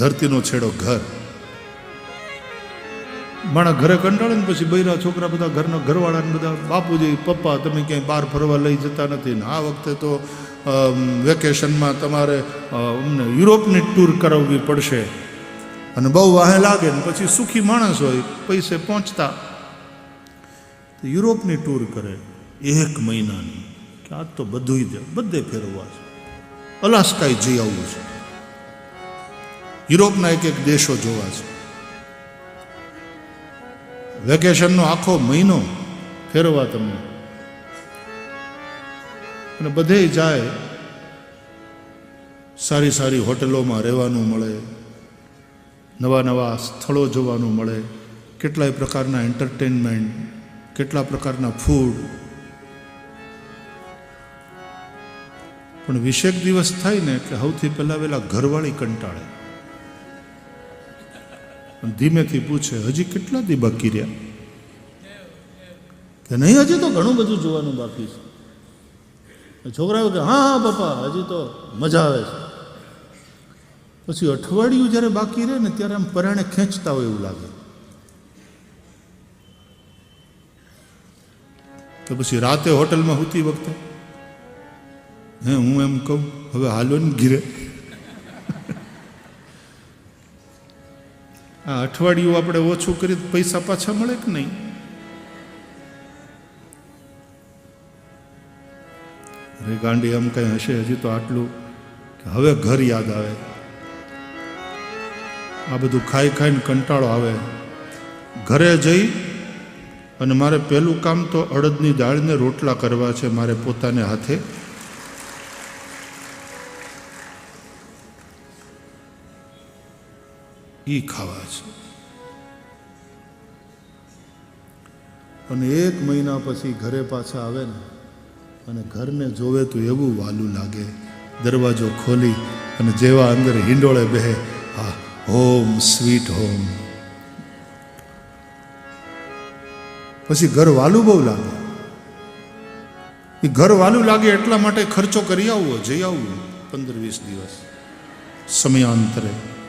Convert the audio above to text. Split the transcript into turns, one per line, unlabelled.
ધરતીનો છેડો ઘર. માણા ઘરે કંટાળે ને પછી બૈરા છોકરા બધા ઘરના ઘરવાળા ને બધા, બાપુજી, પપ્પા, તમે ક્યાંય બહાર ફરવા લઈ જતા નથી. ને આ વખતે તો વેકેશનમાં તમારે અમને યુરોપની ટૂર કરાવવી પડશે. અને બહુ વાહે લાગે ને પછી સુખી માણસ હોય, પૈસે પહોંચતા. યુરોપની ટૂર કરે એક મહિનાની. કે આ તો બધું બધે ફેરવવા છે અલાસ્કાય જઈ આવવું છે. યુરોપના એક એક દેશો જોવા છે. વેકેશનનો આખો મહિનો ફેરવા તમને. અને બધે જાય સારી સારી હોટલોમાં રહેવાનું મળે, નવા નવા સ્થળો જોવાનું મળે, કેટલાય પ્રકારના એન્ટરટેનમેન્ટ, કેટલા પ્રકારના ફૂડ. પણ વિશેક દિવસ થાય ને એટલે સૌથી પહેલાં વહેલા ઘરવાળી કંટાળે. ધીમેથી પૂછે, હજી કેટલા દી બાકી રહ્યા? કે નહીં, હજી તો ઘણું બધું જોવાનું બાકી છે. છોકરાઓ કે, હા હા, પપ્પા, હજી તો મજા આવે છે. પછી અઠવાડિયું જ્યારે બાકી રહે ને ત્યારે આમ પરાણે ખેંચતા હોય એવું લાગે. તો પછી રાતે હોટલમાં હોતી વખતે, હે, હું એમ કહું, હવે હાલો ને ઘીરે. આ અઠવાડિયું આપણે ઓછું કરી પૈસા પાછા મળે કે નહીં? અરે ગાંડી, આમ કંઈ હશે હજી તો આટલું કે હવે ઘર યાદ આવે. આ બધું ખાઈ ખાઈને કંટાળો આવે. ઘરે જઈ અને મારે પહેલું કામ તો અડદની દાળને રોટલા કરવા છે મારે પોતાને હાથે. એ ખાવા છે. અને એક મહિના પછી ઘરે પાછા આવે ને, અને ઘરને જોવે તો એવું વાલું લાગે, દરવાજો ખોલી અને જેવા અંદર હિંડોળે બેહે આ હોમ, સ્વીટ હોમ. પછી ઘર વાલું બહુ લાગે. એ ઘર વાલું લાગે એટલા માટે ખર્ચો કરી આવવો જઈ આવવું પંદર વીસ દિવસ સમયાંતરે.